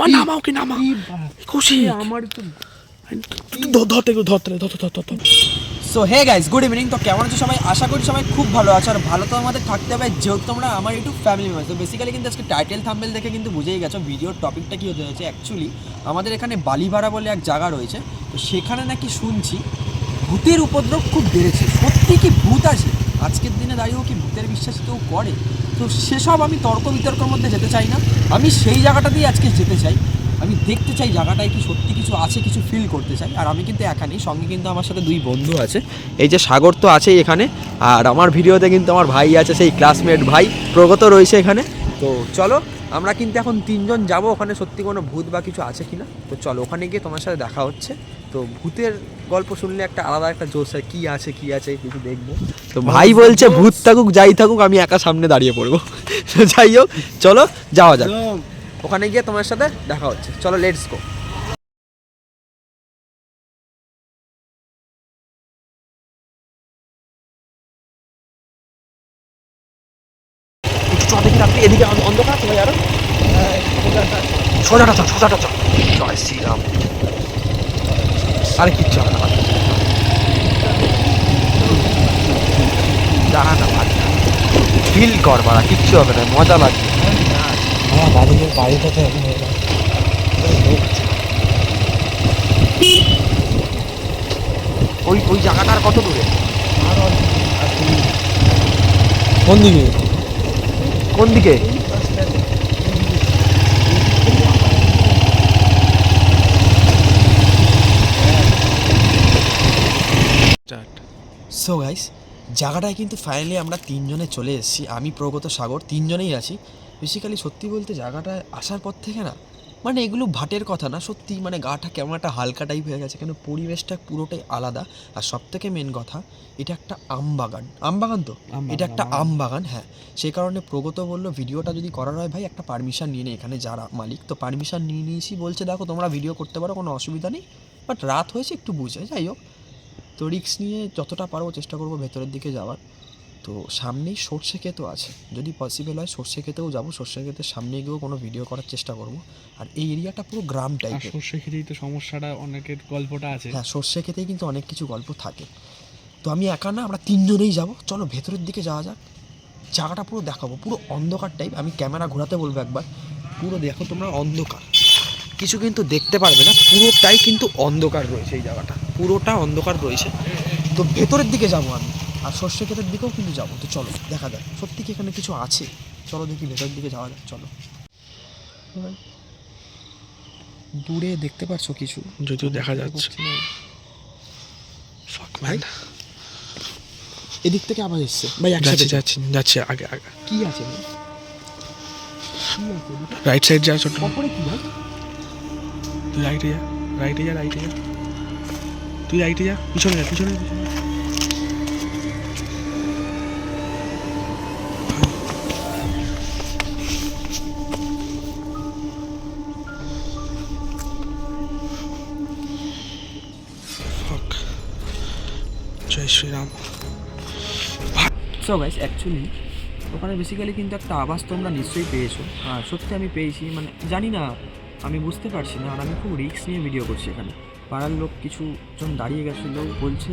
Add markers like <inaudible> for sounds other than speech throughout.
নামা নামা ওকে নামা। খুশি আমার তো ধরতে ধরতে ধর ধর ধর ধর so hey guys good evening তো কেমন আছো সবাই? আশা করি সবাই খুব ভালো আছো। আর ভালো তো আমাদের থাকতে হবে যেহেতু তোমরা আমার একটু ফ্যামিলি মেম্বার তো বেসিক্যালি কিন্তু আজকে টাইটেল থাম্বেল দেখে কিন্তু বুঝেই গেছো ভিডিওর টপিকটা কী হতে হয়েছে অ্যাকচুয়ালি আমাদের এখানে বালিভাড়া বলে এক জায়গা রয়েছে। তো সেখানে নাকি শুনছি ভূতের উপদ্রব খুব বেড়েছে। সত্যি কি ভূত আছে? আজকের দিনে দাঁড়িয়েও কি ভূতের বিশ্বাস কেউ করে? তো সেসব আমি তর্ক বিতর্কের মধ্যে যেতে চাই না। আমি সেই জায়গাটা জায়গাটাতেই আজকে যেতে চাই। আমি দেখতে চাই জায়গাটায় কি সত্যি কিছু আছে, কিছু ফিল করতে চাই। আর আমি কিন্তু একা নেই, সঙ্গে কিন্তু আমার সাথে দুই বন্ধু আছে। এই যে সাগর তো আছেই এখানে। আর আমার ভিডিওতে কিন্তু আমার ভাই আছে, সেই ক্লাসমেট ভাই, প্রগত রয়েছে এখানে। তো চলো আমরা কিন্তু এখন তিনজন যাব ওখানে সত্যি কোনো ভূত বা কিছু আছে কি না তো চলো ওখানে গিয়ে তোমার সাথে দেখা হচ্ছে। তো ভূতের গল্প শুনলে একটা আলাদা একটা জোশ কী আছে কী আছে কিছু দেখব। তো ভাই বলছে ভূত থাকুক যাই থাকুক আমি একা সামনে দাঁড়িয়ে পড়ব। <laughs> যাই হোক চলো যাওয়া যাক। ওখানে গিয়ে তোমার সাথে দেখা হচ্ছে। চলো লেটস গো এদিকে অন্ধ- অন্ধকার ভাই আরও? সোজাটা চল সোজাটা চল। জয় শ্রীরাম। আরে কিচ্ছু হবে না দাঁড়া না ভাই ফিল কর বাড়া কিচ্ছু হবে না মজা লাগবে। হ্যাঁ বাড়িতে বাড়িতে তো এখন। ওই ওই জায়গাটার কত দূরে। কোন দিকে? কোন দিকে? সো গাইস জায়গাটায় কিন্তু ফাইনালি আমরা তিনজনে চলে এসেছি। আমি প্রগত সাগর তিনজনেই আছি। বেসিক্যালি সত্যি বলতে জায়গাটায় আসার পর থেকে না মানে এগুলো ভাটের কথা না সত্যি মানে গাটা কেমন একটা হালকা টাইপ হয়ে গেছে কেন পরিবেশটা পুরোটাই আলাদা। আর সব থেকে মেন কথা এটা একটা আম বাগান। আম বাগান তো? এটা একটা আম আম বাগান। হ্যাঁ। সে কারণে প্রগত বলল ভিডিওটা যদি করার হয় ভাই একটা পারমিশন নিয়ে নে এখানে যারা মালিক। তো পারমিশন নিয়ে নিয়েছি বলছে দেখো তোমরা ভিডিও করতে পারো কোনো অসুবিধা নেই। বাট রাত হয়েছে একটু বুঝে যাই হোক। তো রিক্স নিয়ে যতটা পারব চেষ্টা করব ভেতরের দিকে যাওয়ার। তো সামনেই সর্ষে ক্ষেতও আছে। যদি পসিবল হয় সর্ষে ক্ষেতেও যাব। সর্ষে ক্ষেতের সামনে গিয়েও কোনো ভিডিও করার চেষ্টা করব। আর এই এরিয়াটা পুরো গ্রাম আর টাইপের সর্ষে খেতেই তো সমস্যাটা অনেকের গল্পটা আছে। হ্যাঁ সর্ষে ক্ষেতেই কিন্তু অনেক কিছু গল্প থাকে। তো আমি একা না আমরা তিনজনেই যাব। চলো ভেতরের দিকে যাওয়া যাক। জায়গাটা পুরো দেখাবো। পুরো অন্ধকার টাইপ আমি ক্যামেরা ঘোরাতে বলব একবার। পুরো দেখো তোমরা অন্ধকার। কিছু কিন্তু দেখতে পারবে না পুরোটাই কিন্তু অন্ধকার রয়েছে এই জায়গাটা পুরোটা অন্ধকার রয়েছে। তো ভেতরের দিকে যাব আমি আর সর্ষে ক্ষেতের দিকেও কিন্তু যাব তো চলো দেখা যাক সত্যি কি এখানে কিছু আছে? চলো দেখি ভেতরের দিকে যাওয়া যাক চলো। দূরে দেখতে পারছ কিছু? যদিও দেখা যাচ্ছে। ভাই. এদিক থেকে আবার এসছে। ভাই একসাথে যাচ্ছি। যাচ্ছি যাচ্ছি আগে আগে। কি আছে ভাই? রাইট সাইড যা ছোট কি ভাই? রাইটে যা রাইটে যা রাইটে যা তুই রাইটে যা, পিছনে যা, পিছনে পিছনে সো গাইস অ্যাকচুয়ালি ওখানে বেসিক্যালি কিন্তু একটা আওয়াজ তোমরা নিশ্চয়ই পেয়েছ। আর সত্যি আমি পেয়েছি মানে জানি না আমি বুঝতে পারছি না আর আমি খুব রিস্ক নিয়ে ভিডিও করছি এখানে। পাড়ার লোক কিছু জন দাঁড়িয়ে গেছিল বলছে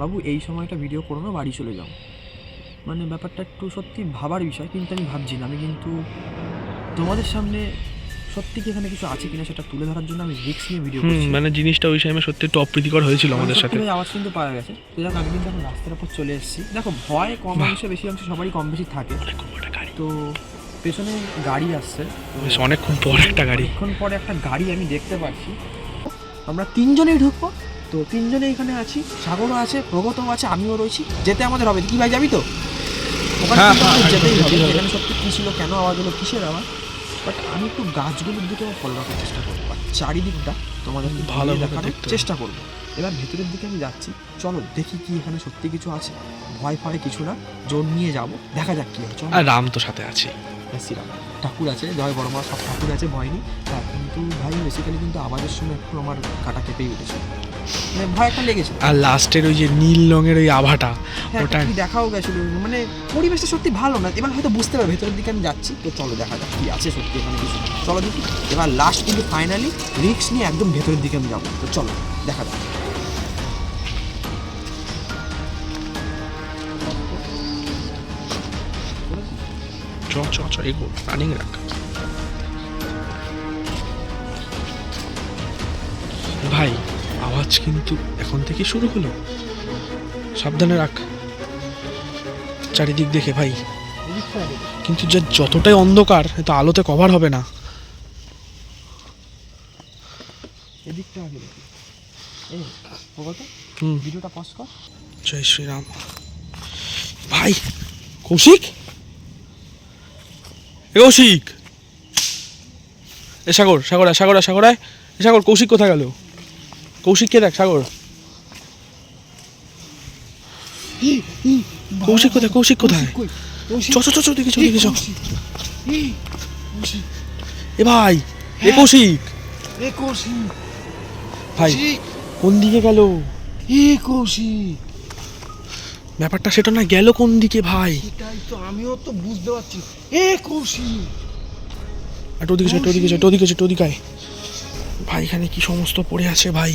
বাবু এই সময়টা ভিডিও করো না বাড়ি চলে যাও। মানে ব্যাপারটা একটু সত্যি ভাবার বিষয় কিন্তু আমি ভাবছি না। আমি কিন্তু তোমাদের সামনে সত্যি কি এখানে কিছু আছে কিনা সেটা তুলে ধরার জন্য আমি রিক্স নিয়ে ভিডিও করছি। মানে জিনিসটা ওই সময় সত্যি একটু অপ্রীতিকর হয়েছিল আমাদের সাথে। ভাই আওয়াজ কিন্তু পাওয়া গেছে। তো দেখো আমি কিন্তু এখন রাস্তার উপর চলে এসেছি। দেখো ভয় কম। অংশে বেশি অংশে সবারই কম বেশি থাকে। তো পেছনে গাড়ি আসছে। বেশ অনেকক্ষণ পর একটা গাড়ি। অনেকক্ষণ পরে একটা গাড়ি আমি দেখতে পাচ্ছি। আমরা তিনজনেই ঢুকবো। তো তিনজনে এখানে আছি। সাগরও আছে প্রগতও আছে আমিও রয়েছি। যেতে আমাদের হবে। কি ভাই যাবি তো? ওখানে হ্যাঁ, হ্যাঁ, যেতেই হবে। এখানে সত্যি কী ছিল কেন আওয়াজ হলো কিসের আওয়াজ? বাট আমি একটু গাছগুলোর দিকে ফলো রাখার চেষ্টা করব। আর চারিদিকটা তোমাদের ভালোভাবে দেখানোর চেষ্টা করব। এবার ভেতরের দিকে আমি যাচ্ছি। চলো দেখি কি এখানে সত্যি কিছু আছে। ভয় ফয় কিছু না। জোর নিয়ে যাব। দেখা যাক কি চলো। আর রাম তো সাথে আছে। শ্রীরাম ঠাকুর আছে জয় বড় মা সব ঠাকুর আছে ভয় নেই। হ্যাঁ কিন্তু ভাই বেসিক্যালি কিন্তু আওয়াজের সময় একটু আমার কাটা কেঁপেই উঠেছে। মানে ভয় একটা লেগেছে। আর লাস্টের ওই যে নীল রঙের ওই আভাটা হ্যাঁ ওটা কি দেখাও গেছিল। মানে পরিবেশটা সত্যি ভালো না এবার হয়তো বুঝতে পারবে ভেতরের দিকে আমি যাচ্ছি। তো চলো দেখা যাক কি আছে সত্যি এখানে কিছু। চলো দেখি। এবার লাস্ট কিন্তু ফাইনালি রিক্স নিয়ে একদম ভেতরের দিকে আমি যাব। তো চলো দেখা যাক। চ চ চ এগো রানিং রাখ ভাই আওয়াজ কিন্তু এখন থেকে শুরু হলো। সাবধানে রাখ। চারিদিক দেখে ভাই। কিন্তু যে যতটাই অন্ধকার তো আলোতে কভার হবে না। এদিকটা আগে এই ভিডিওটা পজ কর। জয় শ্রীরাম। ভাই কৌশিক? কৌশিক। এ সাগর সাগর আয়, সাগর আয়, সাগর আয়। এ সাগর কৌশিক কোথায় গেল? কৌশিককে দেখ সাগর। কৌশিক কোথায় কৌশিক কোথায়? কই চ চ চ চ দেখে চ দেখে চ। এ ভাই এ কৌশিক। এ কৌশিক। ভাই কোন দিকে গেল? এ কৌশিক। ব্যাপারটা সেটা না গেল কোন দিকে ভাই? এটাই তো আমিও তো বুঝতে পারছি। এ কৌশিক একটু ওদিকে একটু ওদিকে একটু ওদিকে একটু ওদিকে ভাই এখানে কি সমস্ত পড়ে আছে ভাই?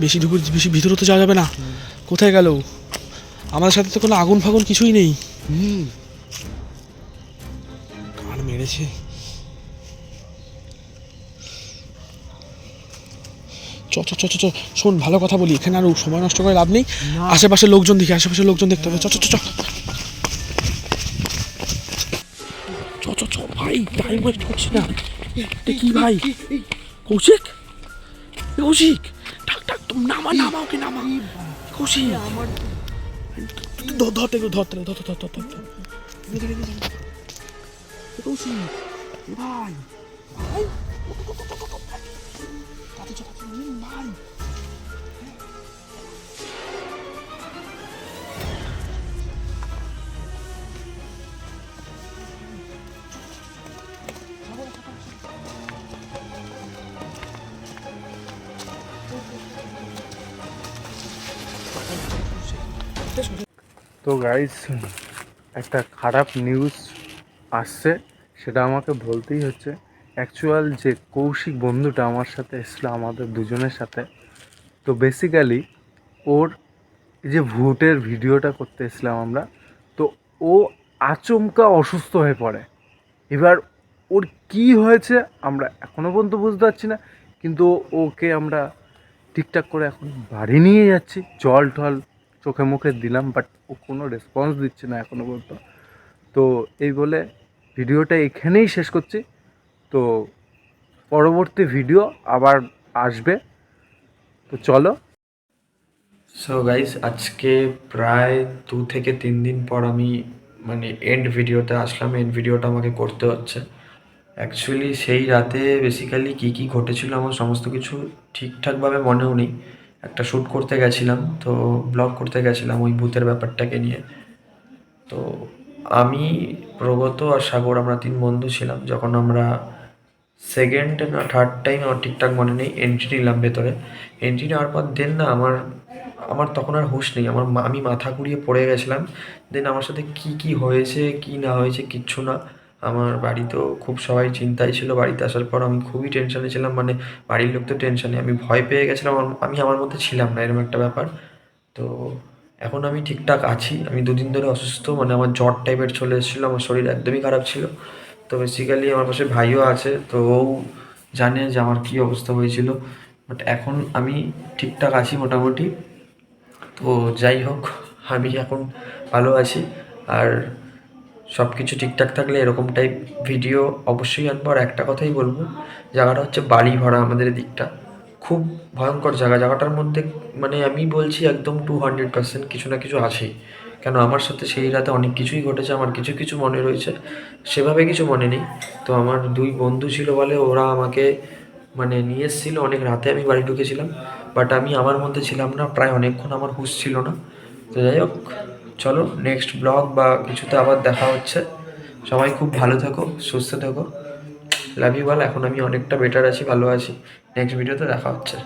বেশি ঢুকুর বেশি ভিতরে তো যাওয়া যাবে না। কোথায় গেল? আমাদের সাথে তো কোনো আগুন ফাগুন কিছুই নেই। হুম। কার মেরেছে? চ চ চ চ শোন ভালো কথা বলি এখানে আর সময় নষ্ট করে লাভ নেই। আশেপাশে লোকজন দেখি আশেপাশে লোকজন দেখতে হবে। চ চ চ চ ভাই টাইম ওয়েস্ট করছি না? কি ভাই? কৌশিক? কৌশিক টাক টাক তুমি নামা নামা ওকে নামা। কৌশিক। আমার ধর ধরতে ধর ধর ধর ধর ধর কৌশিক ভাই। ভাই তো গাইস একটা খারাপ নিউজ আসছে, সেটা আমাকে বলতেই হচ্ছে। অ্যাকচুয়াল যে কৌশিক বন্ধুটা আমার সাথে এসেছিল, আমাদের দুজনের সাথে, তো বেসিক্যালি ওর যে ভোটের ভিডিওটা করতে এসেছিলাম আমরা, তো ও আচমকা অসুস্থ হয়ে পড়ে। এবার ওর কি হয়েছে আমরা এখনও পর্যন্ত বুঝতে পারছি না, কিন্তু ওকে আমরা ঠিকঠাক করে এখন বাড়ি নিয়ে যাচ্ছি জল টল চোখে মুখে দিলাম বাট ও কোনো রেসপন্স দিচ্ছে না এখনও পর্যন্ত। তো এই বলে ভিডিওটা এখানেই শেষ করছি। তো পরবর্তী ভিডিও আবার আসবে। তো চলো। সো গাইস আজকে প্রায় দু থেকে তিন দিন পর আমি মানে এন্ড ভিডিওতে আসলাম। এন্ড ভিডিওটা আমাকে করতে হচ্ছে। অ্যাকচুয়ালি সেই রাতে বেসিক্যালি কী কী ঘটেছিল আমার সমস্ত কিছু ঠিকঠাকভাবে মনেও নেই। একটা শ্যুট করতে গেছিলাম, তো ব্লগ করতে গেছিলাম ওই ভূতের ব্যাপারটাকে নিয়ে। তো আমি, প্রগত আর সাগর আমরা তিন বন্ধু ছিলাম, যখন আমরা সেকেন্ড না থার্ড টাইম আমার ঠিকঠাক মনে নেই এন্ট্রি নিলাম ভেতরে। এন্ট্রি নেওয়ার পর দেন না আমার আমার তখন আর হুঁশ নেই, আমার আমি মাথা ঘুরিয়ে পড়ে গেছিলাম দেন আমার সাথে কি কি হয়েছে, কি না হয়েছে, কিচ্ছু না। আমার বাড়িতেও খুব সবাই চিন্তায় ছিল বাড়িতে আসার পর আমি খুবই টেনশনে ছিলাম মানে বাড়ির লোক তো টেনশনে আমি ভয় পেয়ে গেছিলাম আমি আমার মধ্যে ছিলাম না, এরকম একটা ব্যাপার। তো এখন আমি ঠিকঠাক আছি, আমি দুদিন ধরে অসুস্থ মানে আমার জ্বর টাইপের চলে এসেছিল, আমার শরীর একদমই খারাপ ছিল। তো বেসিক্যালি আমার পাশে ভাইও আছে, তো ও জানে যে আমার কী অবস্থা হয়েছিল। বাট এখন আমি ঠিকঠাক আছি মোটামুটি। তো যাই হোক, আমি এখন ভালো আছি। আর সব কিছু ঠিকঠাক থাকলে এরকম টাইপ ভিডিও অবশ্যই আনব আর একটা কথাই বলব। জায়গাটা হচ্ছে বাড়ি ভাড়া আমাদের দিকটা খুব ভয়ঙ্কর জায়গা। জায়গাটার মধ্যে মানে আমি বলছি একদম টু হান্ড্রেড পার্সেন্ট কিছু না কিছু আছেই। কেন আমার সাথে সেই রাতে অনেক কিছুই ঘটেছে, আমার কিছু কিছু মনে রয়েছে। সেভাবে কিছু মনে নেই। তো আমার দুই বন্ধু ছিল বলে ওরা আমাকে মানে নিয়ে এসেছিল। অনেক রাতে আমি বাড়ি ঢুকেছিলাম। বাট আমি আমার মধ্যে ছিলাম না। প্রায় অনেকক্ষণ আমার হুঁশ ছিল না। তো যাই হোক। চলো নেক্সট ব্লগ বা কিছুতে আবার দেখা হচ্ছে। সবাই খুব ভালো থাকো, সুস্থ থাকো। লাভ ইউ বল এখন আমি অনেকটা বেটার আছি, ভালো আছি। নেক্সট ভিডিওতে দেখা হচ্ছে।